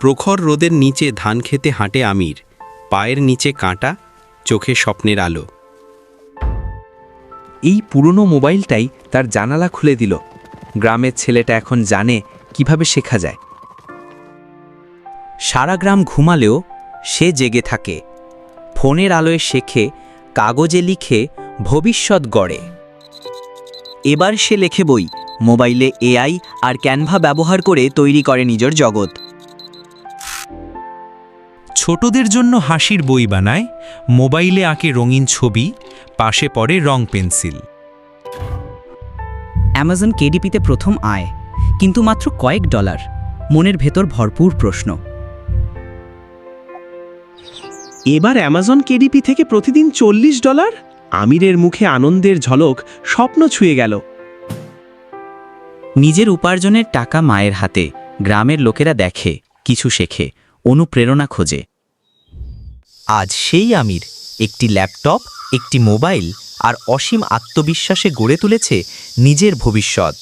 প্রখর রোদের নিচে ধান খেতে হাঁটে আমির। পায়ের নিচে কাঁটা, চোখে স্বপ্নের আলো। এই পুরনো মোবাইলটাই তার জানালা খুলে দিল। গ্রামের ছেলেটা এখন জানে কীভাবে শেখা যায়। সারা গ্রাম ঘুমালেও সে জেগে থাকে। ফোনের আলোয় শেখে, কাগজে লিখে ভবিষ্যৎ গড়ে। এবার সে লেখে বই। মোবাইলে এআই আর ক্যানভা ব্যবহার করে তৈরি করে নিজের জগৎ। ছোটদের জন্য হাসির বই বানায় মোবাইলে আঁকে রঙিন ছবি পাশে পড়ে রং পেন্সিল। অ্যামাজন কেডিপিতে প্রথম আয় কিন্তু মাত্র কয়েক ডলার। মনের ভেতর ভরপুর প্রশ্ন। এবার অ্যামাজন কেডিপি থেকে প্রতিদিন চল্লিশ ডলার? আমিরের মুখে আনন্দের ঝলক স্বপ্ন ছুঁয়ে গেল। নিজের উপার্জনের টাকা মায়ের হাতে গ্রামের লোকেরা দেখে কিছু শেখে অনুপ্রেরণা খোঁজে। আজ সেই আমির একটি ল্যাপটপ একটি মোবাইল আর অসীম আত্মবিশ্বাসে গড়ে তুলেছে নিজের ভবিষ্যৎ।